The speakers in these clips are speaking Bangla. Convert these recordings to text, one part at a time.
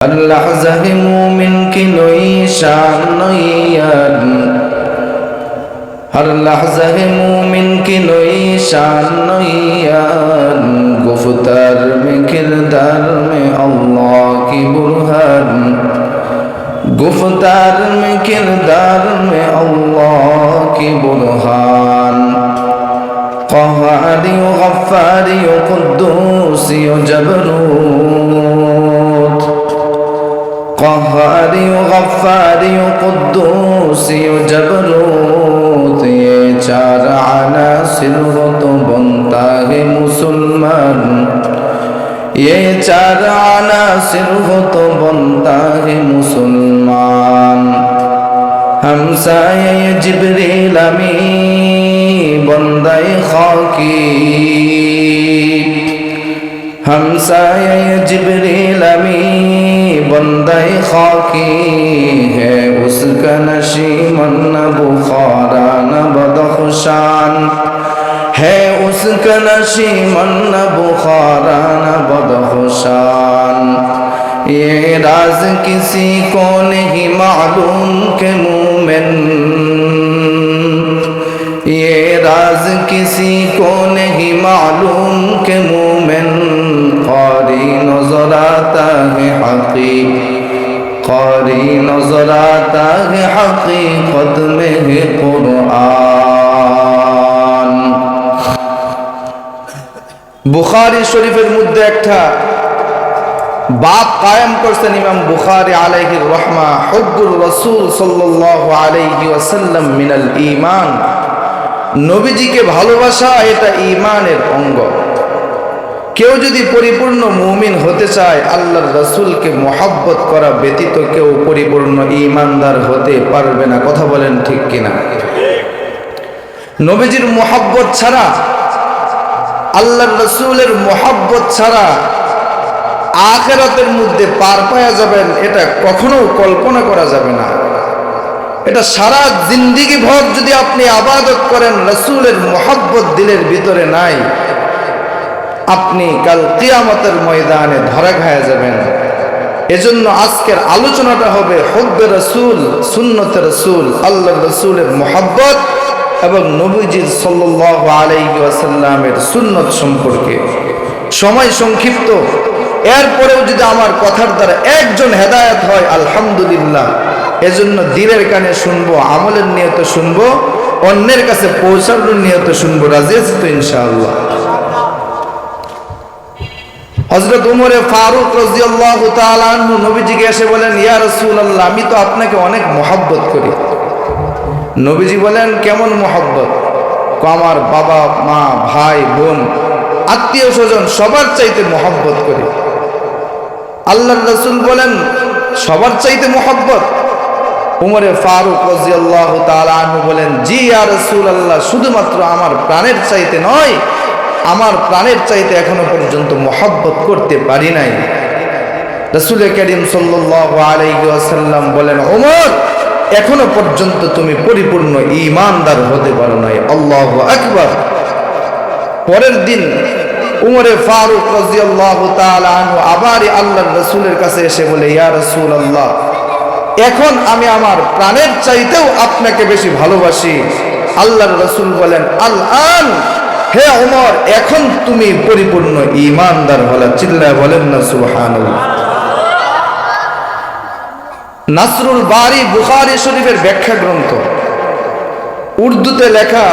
اللحظه مومن کی نوئی شان نوئی ہر لحظہ مومن کی نوئی شان نوئی گفتار میں کردار میں اللہ کی برہان گفتار میں کردار میں اللہ کی برہان قہاری و غفاری و قدوسی و جبرون غفار يو قدوس يو جبروت یہ چار عناصر ہو تو بنتا ہے مسلمان یہ چار عناصر ہو تو بنتا ہے مسلمان ہم سائے جبریل امی بندہ خاکی ہم سائے جبریل امی بندے خاکی ہے اس کا نشیمن نہ بخارا نہ بدخشان ہے اس کا نشیمن نہ بخارا نہ بدخشان یہ راز کسی کو نہیں معلوم کہ مومن یہ راز کسی کو نہیں معلوم کہ مومن বুখারি শরীফের মধ্যে একটা বাপ কায়েম করছেন ইমাম বুখারি আলাইহি রহমা, হব্বুর রসুল সাল্লাল্লাহু আলাইহি ওয়াসাল্লাম মিনাল ঈমান। নবীজিকে ভালোবাসা এটা ঈমানের অঙ্গ। কেউ যদি পরিপূর্ণ মুমিন হতে চায়, আল্লাহর রাসূলকে মোহাব্বত করা ব্যতীত কেউ পরিপূর্ণ ঈমানদার হতে পারবে না। কথা বলেন ঠিক কিনা? নবীজির মোহাব্বত ছাড়া, আল্লাহর রসুলের মোহাব্বত ছাড়া আখেরাতের মধ্যে পার পাওয়া যাবেন, এটা কখনো কল্পনা করা যাবে না। এটা সারা জিন্দিগি ভর যদি আপনি আবাদত করেন, রসুলের মোহাব্বত দিলের ভিতরে নাই। আপনি কাল কিয়ামতের ময়দানে ধরা খায়া যাবেন। এজন্য আজকের আলোচনাটা হবে হব্বে রসুল সুন্নতে রসুল আল্লাহ রসুলের মোহাব্বত এবং নবীজির সাল্লাহ আলাইহি ওয়াসাল্লামের সুন্নত সম্পর্কে। সময় সংক্ষিপ্ত। এরপরেও যদি আমার কথার দ্বারা একজন হেদায়েত হয়, আলহামদুলিল্লাহ। এজন্য দিলের কানে শুনব, আমলের নিয়ত শুনব, অন্যের কাছে পৌঁছানোর নিয়ত শুনব। রাজি তো ইনশাআল্লাহ। হজরত উমরে ফারুক রাজিয়াল্লাহু তাআলা আনহু নবীজিকে এসে বলেন, ইয়া রাসূলুল্লাহ, আমি তো আপনাকে অনেক মহব্বত করি। নবীজি বলেন, কেমন মহব্বত? আমার বাবা, মা, ভাই, বোন, আত্মীয় স্বজন সবার চাইতে মহব্বত করি। আল্লাহ রসুল বলেন, সবার চাইতে মহব্বত? উমরে ফারুক রাজিয়াল্লাহু তাআলা আনহু বলেন, জি আর রসুল আল্লাহ শুধুমাত্র আমার প্রাণের চাইতে নয় আমার প্রাণের চাইতে এখনও পর্যন্ত মহব্বত করতে পারি নাই। রসুল করিম ওয়াসাল্লাম বলেন, ওমর, এখনও পর্যন্ত তুমি পরিপূর্ণ ঈমানদার হতে পারো নাই। আল্লাহ আকবার। পরের দিন উমরে ফারুক আনহু আবার আল্লাহর রাসূলের কাছে এসে বলে, ইয়া রাসূলুল্লাহ, এখন আমি আমার প্রাণের চাইতেও আপনাকে বেশি ভালোবাসি। আল্লাহর রাসূল বলেন আল আন হে ওমর এখন তুমি পরিপূর্ণ ইমানদার হলা, চিল্লায় বলেন না, সুবহানাল্লাহ। নাসরুল বারি বুখারি শরীফের ব্যাখ্যা গ্রন্থ। উর্দুতে লেখা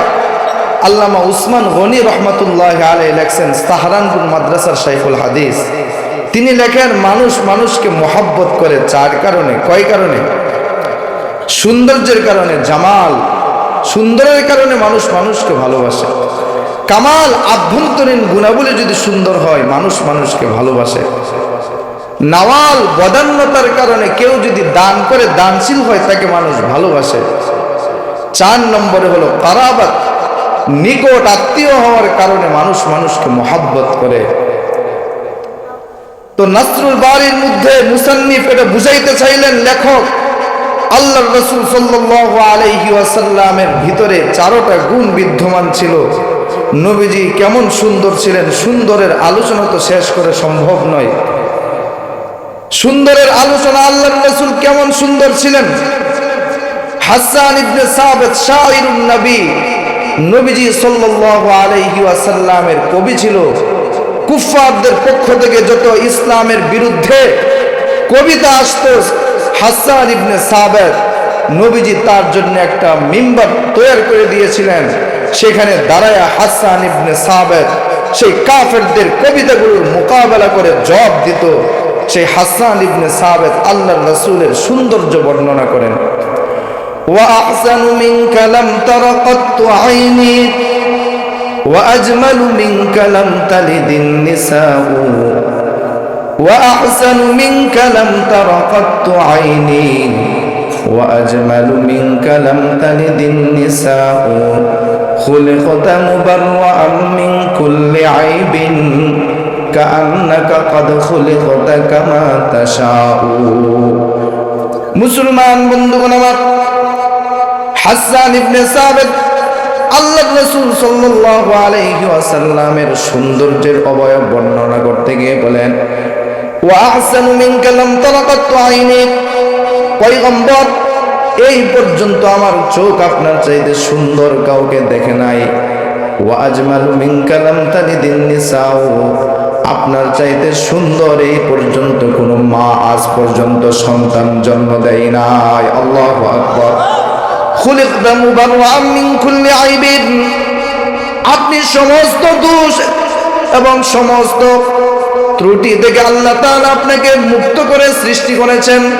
আল্লামা উসমান গনি রহমতুল্লাহ আলাই লেখছেন সাহারানপুর মাদ্রাসার শাইখুল হাদিস। তিনি লেখেন, মানুষ মানুষকে মহাব্বত করে চার কারণে। কয় কারণে? সৌন্দর্যের কারণে জামাল। সুন্দরের কারণে মানুষ মানুষকে ভালোবাসে। কামাল, আভ্যন্তরীণ গুণাবলী যদি সুন্দর হয়, মানুষ মানুষকে ভালোবাসে। নাওয়াল, বদান্যতার কারণে কেউ যদি দান করে, দানশীল হয়, তাকে মানুষ ভালোবাসে। চার নম্বরে হলো কারাবাত, নিকট আত্মীয় হওয়ার কারণে মানুষ মানুষকে মহাব্বত করে। তো নাসরুল বাড়ির মধ্যে মুসান্নিফ এটা বুঝাইতে চাইলেন লেখক আল্লাহ রসুল সাল্লাহ আলহি ভিতরে চারোটা গুণ বিদ্যমান ছিল। নবীজি কেমন সুন্দর ছিলেন, সুন্দরের আলোচনা তো শেষ করে সম্ভব নয়। সুন্দরের আলোচনা আল্লাহ রসুল কেমন সুন্দর ছিলেন। নবী। নবীজি কবি ছিল। পক্ষ থেকে যত ইসলামের বিরুদ্ধে কবিতা নবীজি তার জন্য একটা মিম্বার তৈরি করে দিয়েছিলেন। সেখানে দাঁড়ায় হাসান ইবনে সাবেদ সেই কাফেরদের কবিতাগুলোর মোকাবেলা করে জবাব দিত সেই হাসান ইবনে সাবেদ আল্লাহর রসুলের সৌন্দর্য বর্ণনা করেন وأحسن منك لم تر قط عيني وأجمل منك لم تلد النساء وأحسن منك لم تر قط عيني وأجمل منك لم تلد النساء خلقت مبرأ من كل عيب كأنك قد خلقت كما تشاء মুসলমান বন্ধুগণ আমার হাসান ইবনে সাবেদ আল্লাহ রসুল সাল্লাল্লাহু আলাইহি ওয়াসাল্লামের সৌন্দর্যের অবয়ব বর্ণনা করতে গিয়ে বলেন ওয়া আহসানু মিনকা লাম তারাকাত আইনি পয়গম্বর, এই পর্যন্ত আমার চোখ আপনার চাইতে সুন্দর কাউকে দেখে নাই। আপনার চাইতে সুন্দর এই পর্যন্ত কোনো মা আজ পর্যন্ত সন্তান জন্ম দেয় নাই। আল্লাহ আপনি সমস্ত দোষ এবং সমস্ত ত্রুটি থেকে আল্লাহ তাআলা আপনাকে মুক্ত করে সৃষ্টি করেছেন।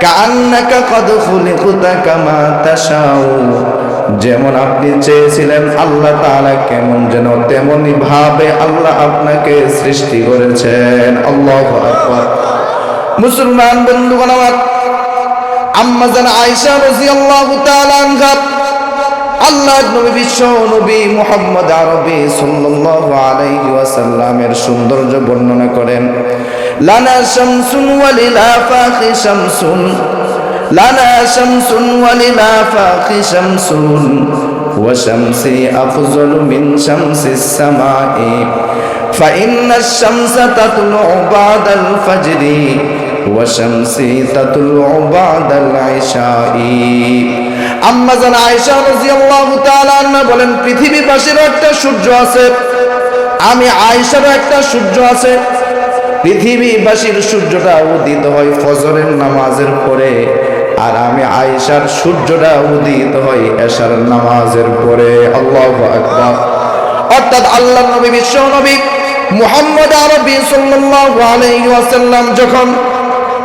কান্নাকা কদ খুলিকুতা কামা তাশাউ। যেমন আপনি চেয়েছিলেন আল্লাহ তাআলা কেমন যেন তেমনি ভাবে আল্লাহ আপনাকে সৃষ্টি করেছেন। আল্লাহু আকবার। মুসলমান বন্ধুগণ আমার, আম্মা জান আয়েশা রাদিয়াল্লাহু তাআলা আনহা আল্লাহ নবী বিশ্ব নবী মুহাম্মদ আরবি সাল্লাল্লাহু আলাইহি ওয়াসাল্লামের সৌন্দর্য বর্ণনা করেন লানা শামসুন ওয়ালিল আফাকি শামসুন লানা শামসুন ওয়ালিল আফাকি শামসুন وشمسي أفضل من شمس السماء فإن الشمس تطلع بعد الفجر وشمسي تطلع بعد العشاء আম্মা জান আয়েশা রাদিয়াল্লাহু তাআলা আনহা বলেন, পৃথিবীবাসীরও একটা সূর্য আছে। আমি আয়েশারও একটা সূর্য আছে। পৃথিবীবাসীর সূর্যটা উদিত হয় ফজরের নামাজের পরে আর আমি আয়েশার সূর্যটা উদিত হয় এশার নামাজের পরে। আল্লাহু আকবার। অর্থাৎ আল্লাহ নবী, বিশ্ব নবী মুহাম্মদ আরবি সাল্লাল্লাহু আলাইহি ওয়াসাল্লাম যখন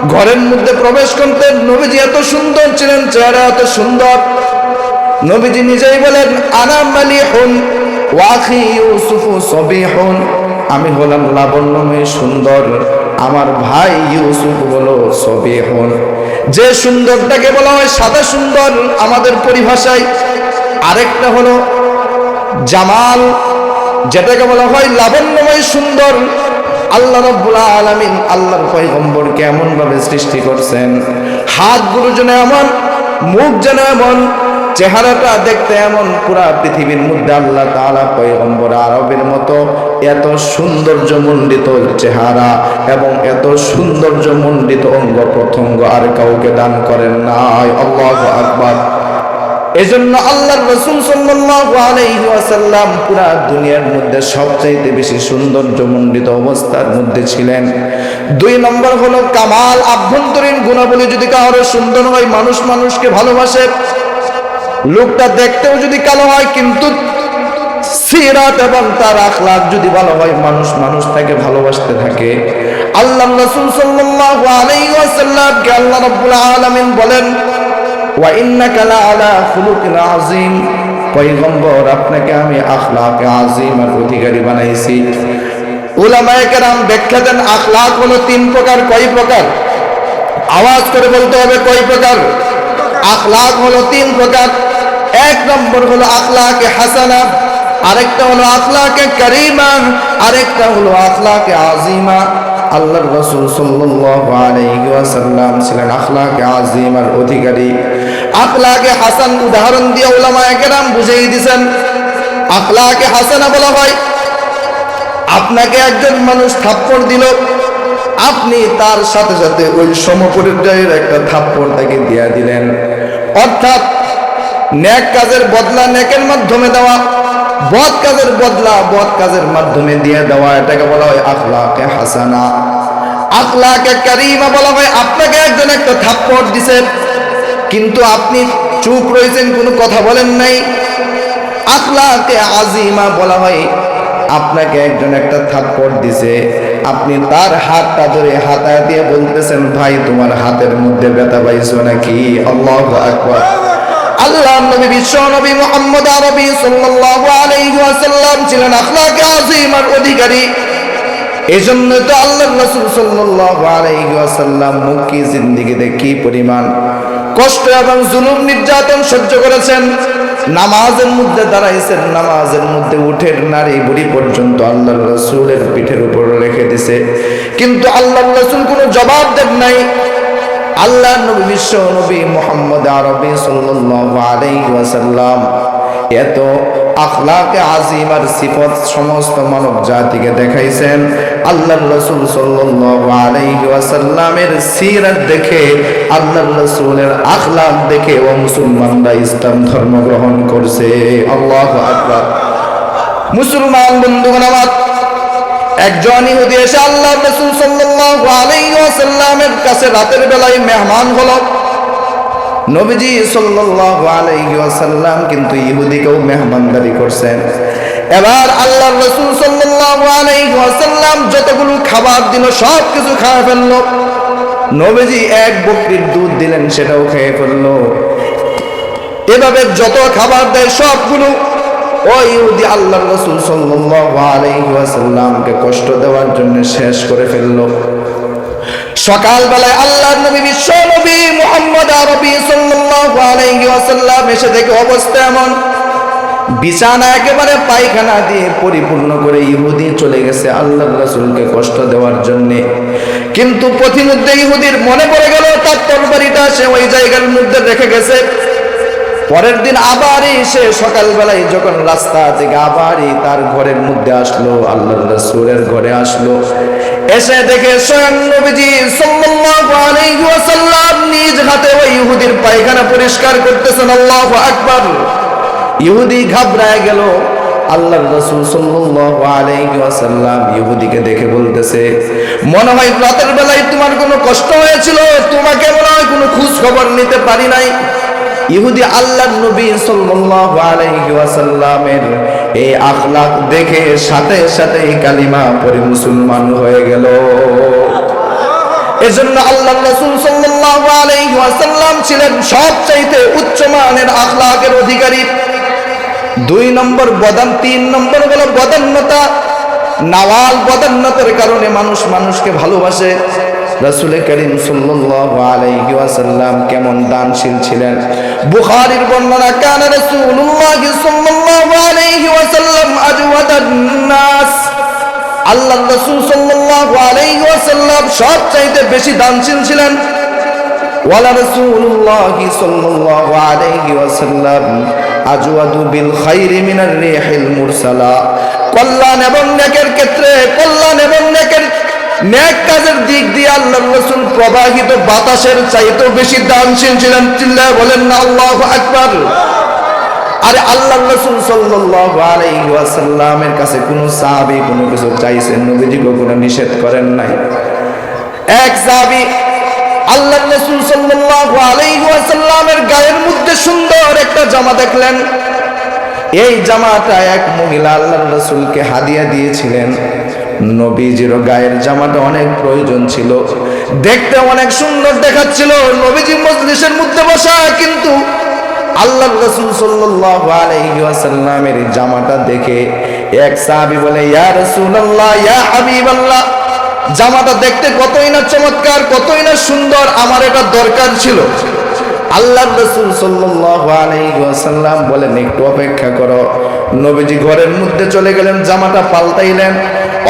ঘরের মধ্যে প্রবেশ করতেন নবীজি এত সুন্দর ছিলেন, চেহারা এত সুন্দর। নবীজি নিজেই বলেন, আনা মালিহুন ওয়াখি ইউসুফ সবিহুন। আমি হলাম লাবণ্যময় সুন্দর, আমার ভাই ইউসুফ হলো সবিহুন। যে সুন্দরটাকে বলা হয় সাদা সুন্দর আমাদের পরিভাষায়, আরেকটা হলো জামাল, যেটাকে বলা হয় লাবণ্যময় সুন্দর। আল্লাহ রব্বুল আলামিন আল্লাহর পয়গম্বর কেমন ভাবে সৃষ্টি করছেন? হাতগুলো যেন এমন, মুখ যেন এমন, চেহারাটা দেখতে এমন, পুরা পৃথিবীর মধ্যে আল্লাহ তাআলা পয়গম্বর আরবের মতো এত সৌন্দর্য মণ্ডিত চেহারা এবং এত সৌন্দর্য মণ্ডিত অঙ্গ প্রত্যঙ্গ আর কাউকে দান করেন নাই। আল্লাহু আকবার। এজন্য আল্লাহর রসুল ওয়াসাল্লাম পুরা দুনিয়ার মধ্যে সবচাইতে বেশি সৌন্দর্যমণ্ডিত অবস্থার মধ্যে ছিলেন। দুই নম্বর হলো কামাল, আভ্যন্তরীণ গুণাবলী যদি কারও সুন্দর হয়, মানুষ মানুষকে ভালোবাসে। লোকটা দেখতেও যদি কালো হয়, কিন্তু সিরাত এবং তার আখলাক যদি ভালো হয়, মানুষ মানুষ তাকে ভালোবাসতে থাকে। আল্লাহ রাসূল আলাইহি ওয়াসাল্লামকে আল্লাহ রাব্বুল আলামিন বলেন ওয়াইন্নাকা লাআলা খুলুকিন আযীম। পয়গম্বর, আপনাকে আমি আখলাকে আজিমের অধিকারী বানাইছি। উলামায়ে কেরাম ব্যাখ্যা দেন, আখলাক হলো তিন প্রকার, কয় প্রকার? আওয়াজ করে বলতে হবে কয় প্রকার? আখলাক হলো তিন প্রকার। এক নম্বর হলো আখলাকে হাসানা, আরেকটা হলো আখলাকে করিমা, আরেকটা হলো আখলাকে আজিমা আল্লাহর রাসূল ওয়াসাল্লাম ছিলেন আখলাকে আজিমার অধিকারী। আখলাকে হাসান উদাহরণ দিয়ে উলামায়ে কেরাম বুঝিয়ে দিয়েছেন। আখলাকে হাসানা বলা হয়। আপনাকে একজন মানুষ থাপ্পড় দিল, আপনি তার সাথে সাথে ওই সমপরিচয়ের একটা থাপ্পড় তাকে দিয়া দিলেন। অর্থাৎ ন্যাক কাজের বদলা ন্যাকের মাধ্যমে দেওয়া। বদ কাজের বদলা, বদ কাজের মাধ্যমে দিয়ে দেওয়া, এটাকে বলা হয় আখলাকে হাসানা। আখলাকে কারিমা বলা হয়। আপনাকে একজন একটা থাপ্পড় দিছে, কিন্তু আপনি চুপ রয়েছেন কোনো কথা বলেন নাই। আখলাকে আজিমা বলা হয়। আপনাকে একজন একটা থাপ্পড় দিছে। আপনি তার হাতটা ধরে হাতায় দিয়ে বলতেছেন, ভাই, তোমার হাতের মধ্যে ব্যথা পাইছো নাকি? আল্লাহ আকবার। বিশ্ব ছিলেন আখলাকে অধিকারী। তো কি পরিমাণ কষ্ট এবং জুলুম নির্যাতন সহ্য করেছেন? নামাজের মধ্যে দাঁড়াইছেন, নামাজের মধ্যে উঠের নারী বুড়ি পর্যন্ত আল্লাহ রসুলের পিঠের উপর রেখে দিছে। কিন্তু আল্লাহ রসুল কোনো জবাব দেন নাই। আল্লাহ নবী, বিশ্ব নবী মোহাম্মদ আরবি আলাইহি ওয়াসাল্লাম এত আখলাকে আজিমার সিফত সমস্ত মানব জাতিকে দেখাইছেন। আল্লাহ রসুল ওয়াসাল্লামের সিরাত দেখে, আল্লাহ রসুলের আখলাক দেখে ও মুসলমানরা ইসলাম ধর্ম গ্রহণ করছে। আল্লাহ আকবার। মুসলমান বন্ধুগণ আমার একজন ইহুদি এসে আল্লাহ রসুল সাল্লাল্লাহু আলাইহি কাছে রাতের বেলায় মেহমান হলো। নবীজি সাল্লাল্লাহু আলাইহি কিন্তু ইহুদিকেও মেহমানদারি করছেন। এবার আল্লাহ রসুল সাল্লাল্লাহু আলাইহি যতগুলো খাবার দিল সব কিছু খাওয়া ফেলল। নবীজি এক বকরির দুধ দিলেন, সেটাও খেয়ে ফেলল। এভাবে যত খাবার দেয়, সবগুলো ওই ইহুদি আল্লাহ রসুল সাল্লাল্লাহু আলাইহি কষ্ট দেওয়ার জন্য শেষ করে ফেলল। সকালবেলায় আল্লাহর নবী, বিশ্ব নবী মুহাম্মদ আরবি সাল্লাল্লাহু আলাইহি ওয়াসাল্লাম এসে দেখে অবস্থা এমন। বিছানা একেবারে পায়খানা দিয়ে পরিপূর্ণ করে ইহুদি চলে গেছে আল্লাহর রাসূলকে কষ্ট দেওয়ার জন্য। কিন্তু পথিমধ্যে ইহুদির মনে পড়ে গেল, তার তরবারিটা সে ওই জায়গার মধ্যে রেখে গেছে। পরের দিন আবারই সে সকালবেলায় যখন রাস্তা থেকে আবারই তার ঘরের মধ্যে আসলো আল্লাহ রসুলের ঘরে আসলো। এসে দেখে স্বয়ং নবীজি সাল্লাল্লাহু আলাইহি ওয়াসাল্লাম নিজ হাতে ওই ইহুদির পায়খানা পরিষ্কার করতেছেন, আল্লাহু আকবার। ইহুদি ঘাবড়ায় গেল। আল্লাহ রসুল সাল্লাল্লাহু আলাইহি ওয়াসাল্লাম ইহুদিকে দেখে বলতেছে, মনে হয় রাতের বেলায় তোমার কোনো কষ্ট হয়েছিল? তোমাকে মনে হয় কোনো খোঁজ খবর নিতে পারি নাই? ইহুদি আল্লাহ নবী সাল্লাল্লাহু আলাইহি ওয়াসাল্লামের এই আখলাক দেখে সাথে সাথে কালিমা পড়ে মুসলমান হয়ে গেল। এজন্য আল্লাহ রাসূল সাল্লাল্লাহু আলাইহি ওয়াসাল্লাম ছিলেন সবচাইতে উচ্চ মানের আখলাকের অধিকারী। দুই নম্বর বদান, তিন নম্বর হলো বদান্যতা। নাওয়াল বদান্যতার কারণে মানুষ মানুষকে ভালোবাসে। রাসূল করিম ওয়াসাল্লাম কেমন দানশীল ছিলেন। বুখারীর বর্ণনা, কানা আল্লাহ রাসূল সাল্লাল্লাহু আলাইহি ওয়াসাল্লাম সবচাইতে বেশি দানশীল ছিলেন। নেকের ক্ষেত্রে নেকের নেক কাজের দিক দিয়ে আল্লাহ রসুল প্রবাহিত বাতাসের চাইতেও বেশি দানশীল ছিলেন। চিল্লায় বলেন না, আল্লাহ আকবার। আরে আল্লাহ রসুল সাল্লাল্লাহু কাছে কোনো সাহাবী কোনো কিছু চাইছেন, নবীজি কোনো নিষেধ করেন নাই। এক সাহাবী আল্লাহ রসুল সাল্লাল্লাহু আলাইহি ওয়াসাল্লামের গায়ের মধ্যে সুন্দর একটা জামা দেখলেন। এই জামাটা এক মহিলা আল্লাহ রসুলকে হাদিয়া দিয়েছিলেন। নবীজির গায়ের জামাটা অনেক প্রয়োজন ছিল। দেখতে অনেক সুন্দর দেখাচ্ছিল। নবীজি মজলিসের মধ্যে বসা, কিন্তু আল্লাহ রসুল ওয়াসাল্লামের এই জামাটা দেখে এক সাহাবী বলে, ইয়া রাসূলুল্লাহ, ইয়া হাবিবাল্লাহ। জামাটা দেখতে কতই না চমৎকার, কতই না সুন্দর, আমার এটা দরকার ছিল। আল্লাহ রসুল ওয়াসাল্লাম বলেন, একটু অপেক্ষা করো। নবীজি ঘরের মধ্যে চলে গেলেন, জামাটা পাল্টাইলেন।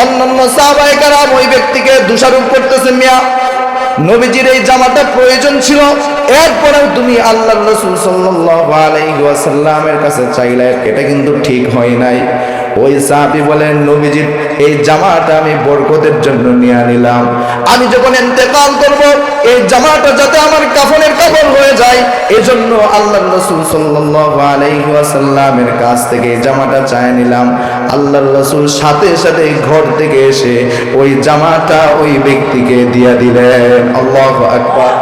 অন্যান্য সাহাবায়ে ওই ব্যক্তিকে দোষারোপ করতেছে মিয়া। নবীজির এই জামাটা প্রয়োজন ছিল। এরপরেও তুমি আল্লাহ রসুল সাল্লাল্লাহু আলাইহি ওয়াসাল্লামের কাছে চাইলে, এটা কিন্তু ঠিক হয় নাই। ওই সাহাবি বলেন, নবীজি, এই জামাটা আমি বরকতের জন্য নিয়ে নিলাম আমি যখন ইন্তেকাল করব, এই জামাটা যাতে আমার কাফনের কাপড় হয়ে যায়, এজন্য আল্লাহ আলাইহি ওয়াসাল্লামের কাছ থেকে এই জামাটা চায় নিলাম। আল্লাহ রসুল সাথে সাথে ঘর থেকে এসে ওই জামাটা ওই ব্যক্তিকে দিয়ে দিলেন। আল্লাহু আকবার।